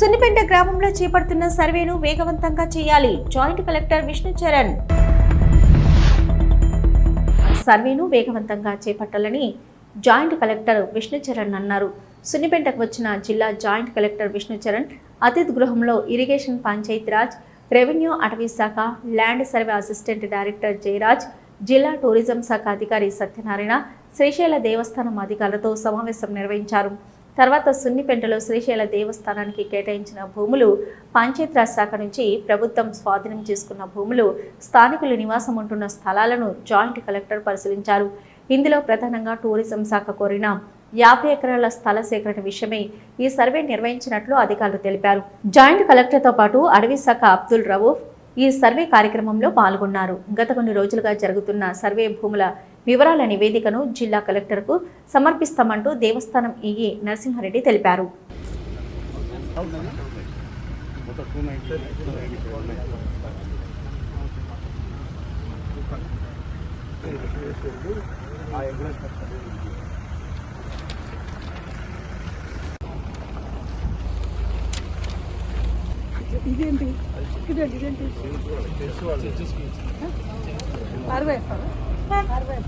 సున్నిపెంట గ్రామంలో చేపడుతున్న సర్వేను వేగవంతంగా చేయాలి. Joint collector Vishnu Charan. సర్వేను వేగవంతంగా చేపట్టాలని జాయింట్ కలెక్టర్ విష్ణుచరణ్ అన్నారు. సున్నిపెంటకు వచ్చిన జిల్లా జాయింట్ కలెక్టర్ విష్ణుచరణ్ అతిథి గృహంలో ఇరిగేషన్ పంచాయతీరాజ్ రెవెన్యూ అటవీ శాఖ land survey assistant director Jayaraj జిల్లా టూరిజం శాఖ అధికారి సత్యనారాయణ శ్రీశైల దేవస్థానం అధికారులతో సమావేశం నిర్వహించారు. తర్వాత సున్నిపెంటలో శ్రీశైల దేవస్థానానికి కేటాయించిన భూములు పంచాయతీరాజ్ శాఖ నుంచి ప్రభుత్వం స్వాధీనం చేసుకున్న భూములు స్థానికులు నివాసం ఉంటున్న స్థలాలను జాయింట్ కలెక్టర్ పరిశీలించారు. ఇందులో ప్రధానంగా టూరిజం శాఖ కోరిన యాభై ఎకరాల స్థల సేకరణ విషయమై ఈ సర్వే నిర్వహించినట్లు అధికారులు తెలిపారు. జాయింట్ కలెక్టర్తో పాటు అడవి శాఖ అబ్దుల్ రవూఫ్ ఈ సర్వే కార్యక్రమంలో పాల్గొన్నారు. గత కొన్ని రోజులుగా జరుగుతున్న సర్వే భూముల వివరాల నివేదికను జిల్లా కలెక్టర్కు సమర్పిస్తామంటూ దేవస్థానం ఈఈ నరసింహారెడ్డి తెలిపారు. ఇదేంటి? ఇదేంటి? ఇదేంటి? అరవై అరవై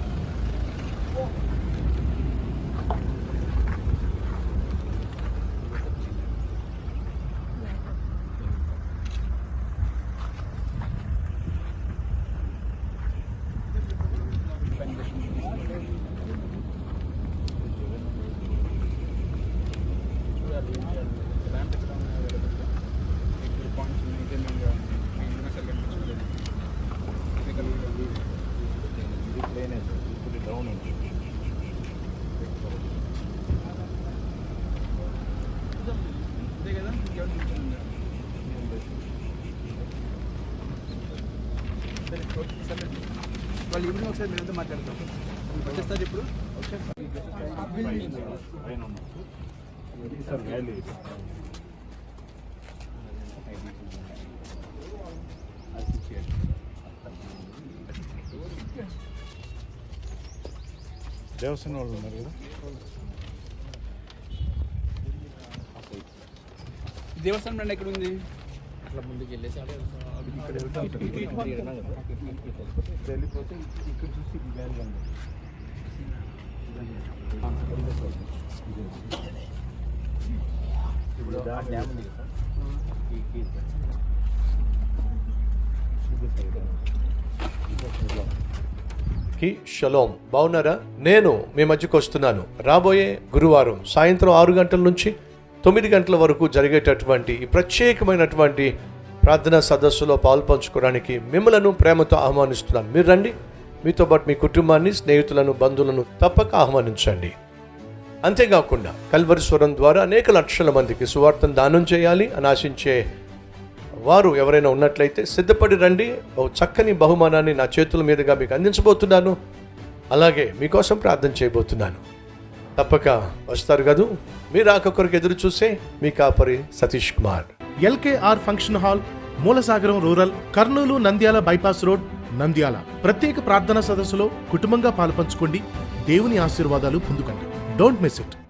వాళ్ళు ఈవినింగ్ ఒకసారి మీరంతా మాట్లాడతాం వచ్చేస్తారు ఇప్పుడు? దేవస్థానం వాళ్ళు ఉన్నారు కదా? దేవస్థానం ఎక్కడ ఉంది? వెళ్ళిపోతే ఇక్కడ చూసి బ్యాగ్ ఉంది ఇప్పుడు డ్యామ్ ఉంది కదా షలోం. బాగున్నారా నేను మీ మధ్యకు వస్తున్నాను. రాబోయే గురువారం సాయంత్రం ఆరు గంటల నుంచి తొమ్మిది గంటల వరకు జరిగేటటువంటి ఈ ప్రత్యేకమైనటువంటి ప్రార్థనా సదస్సులో పాల్పంచుకోవడానికి మిమ్మలను ప్రేమతో ఆహ్వానిస్తున్నాను. మీరు రండి. మీతో పాటు మీ కుటుంబాన్ని స్నేహితులను బంధువులను తప్పక ఆహ్వానించండి. అంతేకాకుండా కల్వరి స్వరం ద్వారా అనేక లక్షల మందికి సువార్తను దానం చేయాలి. అని ఆశించే వారు ఎవరైనా ఉన్నట్లయితే సిద్ధపడి రండి. ఓ చక్కని బహుమానాన్ని నా చేతుల మీదుగా మీకు అందించబోతున్నాను. అలాగే మీకోసం ప్రార్థన చేయబోతున్నాను. తప్పక వస్తారు కదూ? మీరు ఆకొకరికి ఎదురు చూసే మీ కాపరి Satish Kumar. LKR function hall Mulasagaram rural Kurnool Nandyal bypass road Nandyal. ప్రత్యేక ప్రార్థనా సదస్సులో కుటుంబంగా పాలుపంచుకోండి. దేవుని ఆశీర్వాదాలు పొందుకండి. Don't miss it